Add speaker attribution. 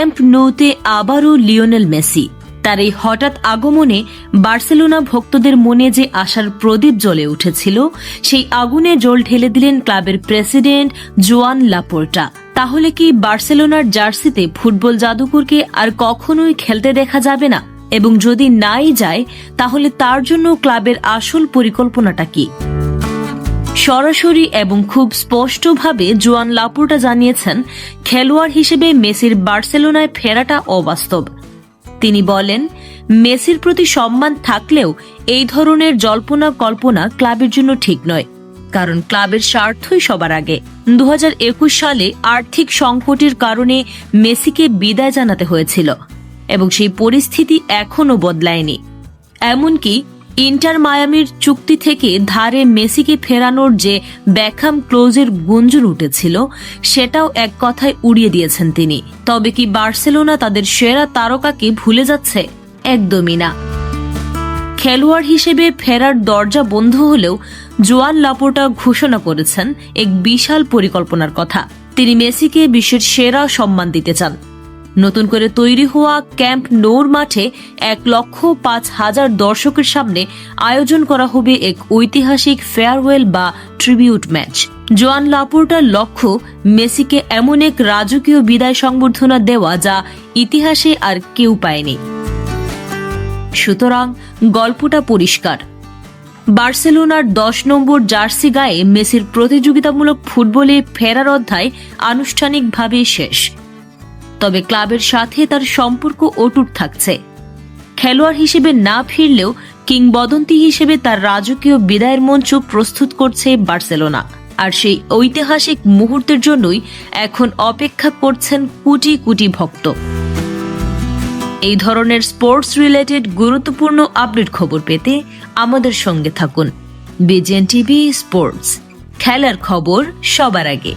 Speaker 1: Camp নৌতে আবারও Lionel Messi. তার এই হঠাৎ আগমনে বার্সেলোনা ভক্তদের মনে যে আশার প্রদীপ জ্বলে উঠেছিল, সেই আগুনে জল ঢেলে দিলেন ক্লাবের প্রেসিডেন্ট জোয়ান লাপোর্টা। তাহলে কি বার্সেলোনার জার্সিতে ফুটবল জাদুকরকে আর কখনোই খেলতে দেখা যাবে না? এবং যদি নাই যায়, তাহলে তার জন্য ক্লাবের আসল পরিকল্পনাটা কি? সরাসরি এবং খুব স্পষ্টভাবে জোয়ান লাপুর্টা জানিয়েছেন, খেলোয়াড় হিসেবে মেসির বার্সেলোনায় ফেরাটা অবাস্তব। তিনি বলেন, মেসির প্রতি সম্মান থাকলেও এই ধরনের জল্পনা কল্পনা ক্লাবের জন্য ঠিক নয়, কারণ ক্লাবের স্বার্থই সবার আগে। দু হাজার একুশ সালে আর্থিক সংকটের কারণে মেসিকে বিদায় জানাতে হয়েছিল এবং সেই পরিস্থিতি এখনও বদলায়নি। এমনকি ইন্টার মায়ামির চুক্তি থেকে ধারে মেসিকে ফেরানোর যে ব্যাখাম ক্লোজের গুঞ্জন উঠেছিল, সেটাও এক কথায় উড়িয়ে দিয়েছেন তিনি। তবে কি বার্সেলোনা তাদের সেরা তারকাকে ভুলে যাচ্ছে? একদমই না। খেলোয়াড় হিসেবে ফেরার দরজা বন্ধ হলেও জোয়ান লাপোর্টা ঘোষণা করেছেন এক বিশাল পরিকল্পনার কথা। তিনি মেসিকে বিশ্বের সেরা সম্মান দিতে চান। নতুন করে তৈরি হওয়া ক্যাম্প নৌর মাঠে এক লক্ষ পাঁচ হাজার দর্শকের সামনে আয়োজন করা হবে এক ঐতিহাসিক ফেয়ারওয়েল বা ট্রিবিউট ম্যাচ জোয়ান লাপোর্টার লক্ষ্য মেসিকে এমন এক রাজকীয় বিদায় সংবর্ধনা দেওয়া যা ইতিহাসে আর কেউ পায়নি। সুতরাং গল্পটা পরিষ্কার। বার্সেলোনার দশ নম্বর জার্সি গায়ে মেসির প্রতিযোগিতামূলক ফুটবলে ফেরার অধ্যায় আনুষ্ঠানিকভাবে শেষ। তবে ক্লাবের সাথে তার সম্পর্ক অটুট থাকছে। খেলোয়াড় হিসেবে না ফিরলেও কিংবদন্তি হিসেবে তার রাজকীয় বিদায়ের মঞ্চ প্রস্তুত করছে বার্সেলোনা। আর সেই ঐতিহাসিক মুহূর্তের জন্যই এখন অপেক্ষা করছেন কোটি কোটি ভক্ত। এই ধরনের স্পোর্টস রিলেটেড গুরুত্বপূর্ণ আপডেট খবর পেতে আমাদের সঙ্গে থাকুন। বিজেন টিভি স্পোর্টস খেলার খবর সবার আগে।